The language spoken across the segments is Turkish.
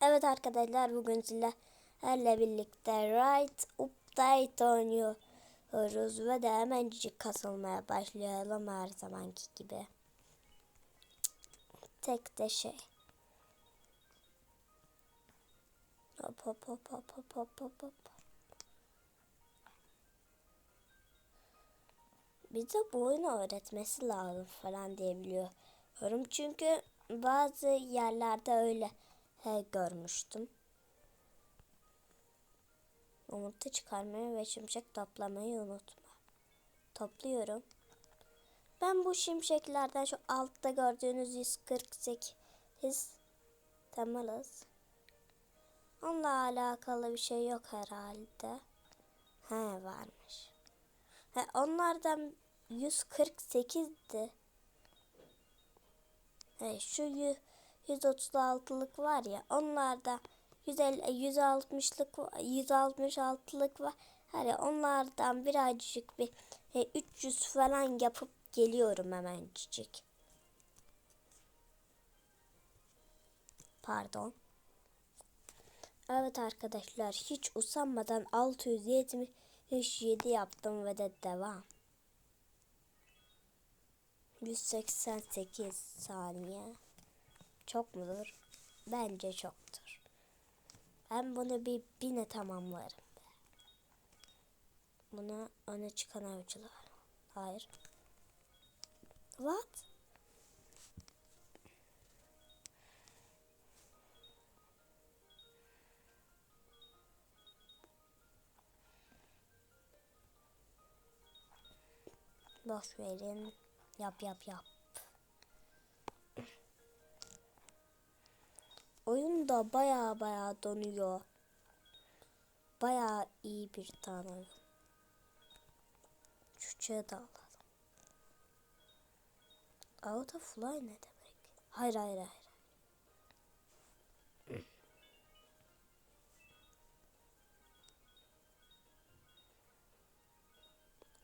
Evet arkadaşlar bugün sizlerle birlikte Right Update oynuyoruz ve de hemencik kasılmaya başlayalım her zamanki gibi. Tek de şey. Hop hop hop hop hop hop hop hop. Bize bu oyunu öğretmesi lazım falan diyebiliyorum. Çünkü bazı yerlerde öyle he, görmüştüm. Umut'u çıkarmayı ve şimşek toplamayı unutma. Topluyorum. Ben bu şimşeklerden şu altta gördüğünüz 148 temalız. Onunla alakalı bir şey yok herhalde. He varmış. He, onlardan 148'di. He, şu 136'lık var ya onlarda 150 160'lık 166'lık var. Hani onlardan birazcık bir he, 300 falan yapıp geliyorum hemen çiçek. Pardon. Evet arkadaşlar hiç usanmadan 677 yaptım ve de devam. 188 saniye. Çok mudur? Bence çoktur. Ben bunu bir bine tamamlarım. Buna öne çıkan avcılar. Hayır. What? Boş verin. Yap yap yap. Oyun da baya baya donuyor. Baya iyi bir tane oyun. Çuçağı da alalım. Out of fly ne demek? Hayır hayır hayır.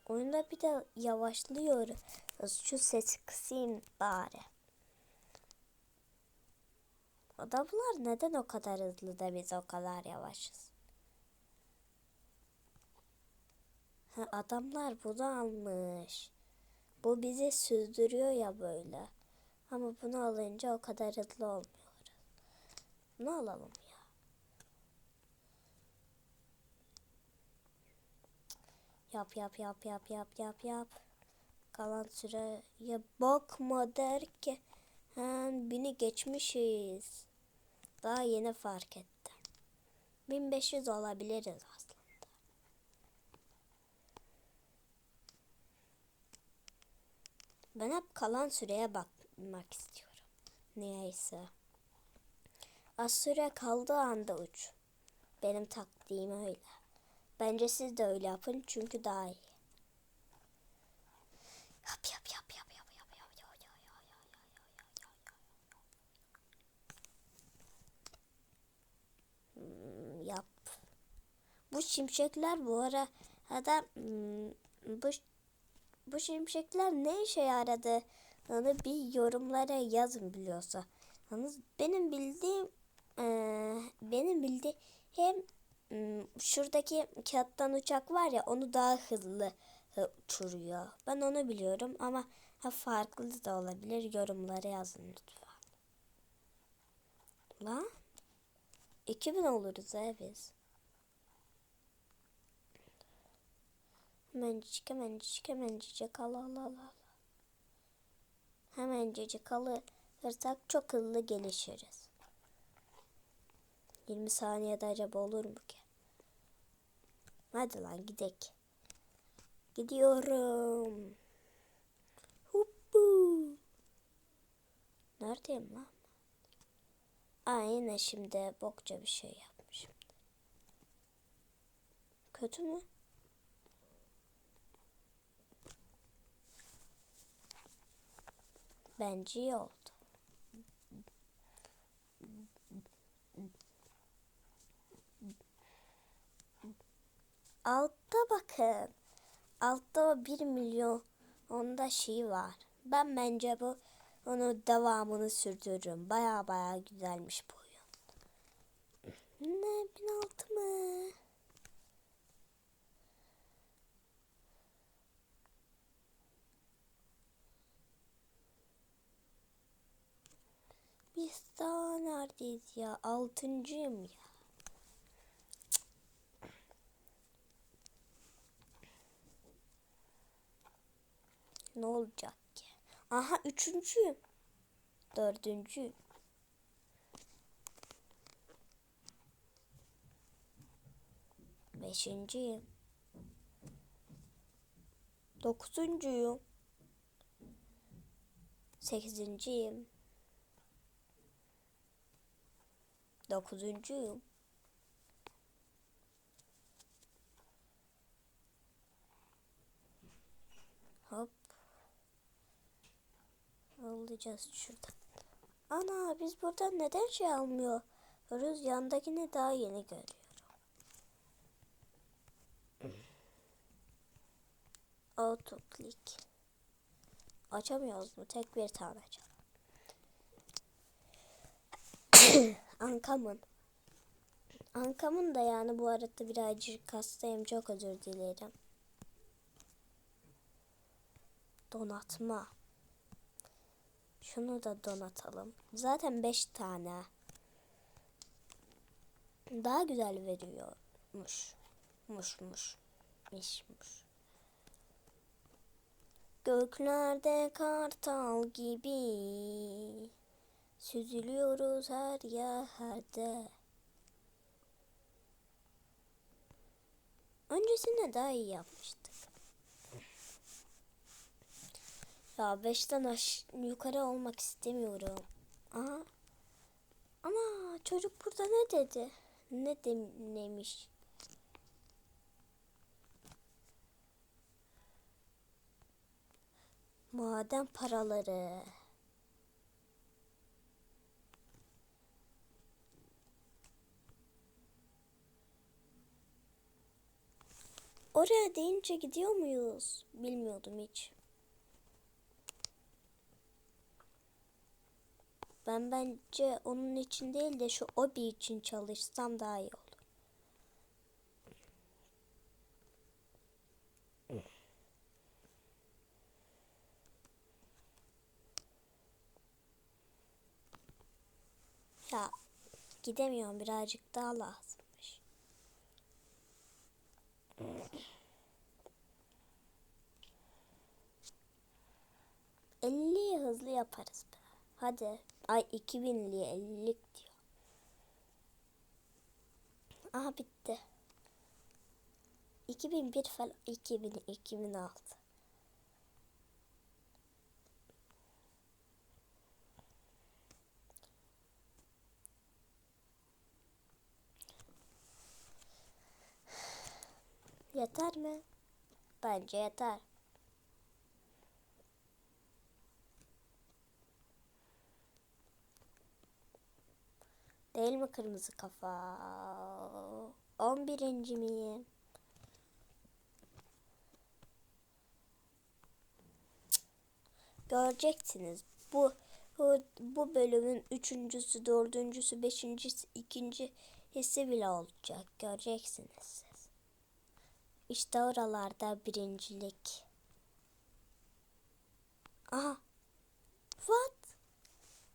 Oyunda bir de yavaşlıyoruz. Şu sesi kısayım bari. Adamlar neden o kadar hızlı da biz o kadar yavaşız? Ha, adamlar bunu almış. Bu bizi süzdürüyor ya böyle. Ama bunu alınca o kadar hızlı olmuyoruz. Bunu alalım ya. Yap yap yap yap yap yap yap. Kalan süreye bakma derken bini geçmişiz. Daha yeni fark ettim. 1500 olabiliriz aslında. Ben hep kalan süreye bakmak istiyorum. Niyeyse. Az süre kaldığı anda uç. Benim taktiğim öyle. Bence siz de öyle yapın çünkü daha iyi. Yap yap yap yap yap yap yap yap Hmm, yap. Bu şimşekler bu arada hmm, bu bu şimşekler ne işe yaradı? Onu bir yorumlara yazın biliyorsa. Yalnız benim bildiğim e, benim bildiğim hem şuradaki kağıttan uçak var ya onu daha hızlı uçuruyor. Ben onu biliyorum ama ha, farklı da olabilir. Yorumlara yazın lütfen. Lan 2000 oluruz he biz. Hemencik hemencik hemencik al al al al. Hemencik alırsak çok hızlı gelişiriz. 20 saniyede acaba olur mu ki? Hadi lan gidek. Gidiyorum. Huppu. Neredeyim lan? Aa yine şimdi bokça bir şey yapmışım. Kötü mü? Bence iyi oldu. Altta bakın. Altta o 1 milyon onda şey var. Ben bence bu onu devamını sürdürürüm. Baya baya güzelmiş bu oyun. Ne 1006 mı? Biz daha neredeyiz ya? Altıncıyım ya. Ne olacak ki? Aha üçüncüyüm. Dördüncüyüm. Beşinciyim. Dokuzuncuyum. Sekizinciyim. Dokuzuncuyum. Hop. Alacağız şuradan. Ana biz buradan neden şey almıyoruz? Yandakini daha yeni görüyorum. Auto click. Açamıyoruz mu? Tek bir tane açalım. Ankamın. Ankamın da yani bu arada birazcık hastayım. Çok özür dilerim. Donatma. Şunu da donatalım. Zaten 5 tane. Daha güzel veriyormuş. Muş muş. Miş muş. Göklerde kartal gibi süzülüyoruz her yerde. Öncesinde daha iyi yapmıştık. Ya beşten aş yukarı olmak istemiyorum. Aha. Ama çocuk burada ne dedi? Ne demiş? Maden paraları. Oraya deyince gidiyor muyuz? Bilmiyordum hiç. Ben bence onun için değil de şu obi için çalışsam daha iyi olur. Ya gidemiyorum birazcık daha lazımmış. Hızlı yaparız be. Hadi. Ay 2000'liye 50'lik diyor. Aha bitti. 2001 falan 2000 2006. Yeter mi? Bence yeter. Değil mi kırmızı kafa? 11. miyim? Göreceksiniz. Bu bu, bu bölümün üçüncüsü, dördüncüsü, beşincisi, ikincisi bile olacak. Göreceksiniz siz. İşte oralarda birincilik. Aha. What?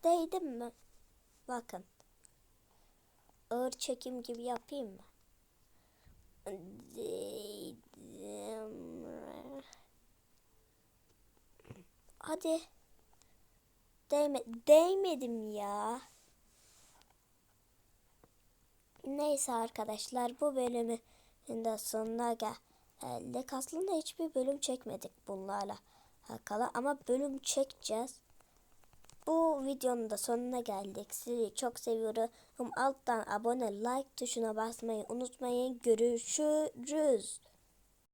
Değdim mi? Bakın ağır çekim gibi yapayım mı? Hadi. Değme değmedim ya. Neyse arkadaşlar bu bölümü de sonuna geldik. Aslında hiçbir bölüm çekmedik bunlarla alakalı ama bölüm çekeceğiz. Bu videonun da sonuna geldik. Sizi çok seviyorum. Alttan abone like tuşuna basmayı unutmayın. Görüşürüz.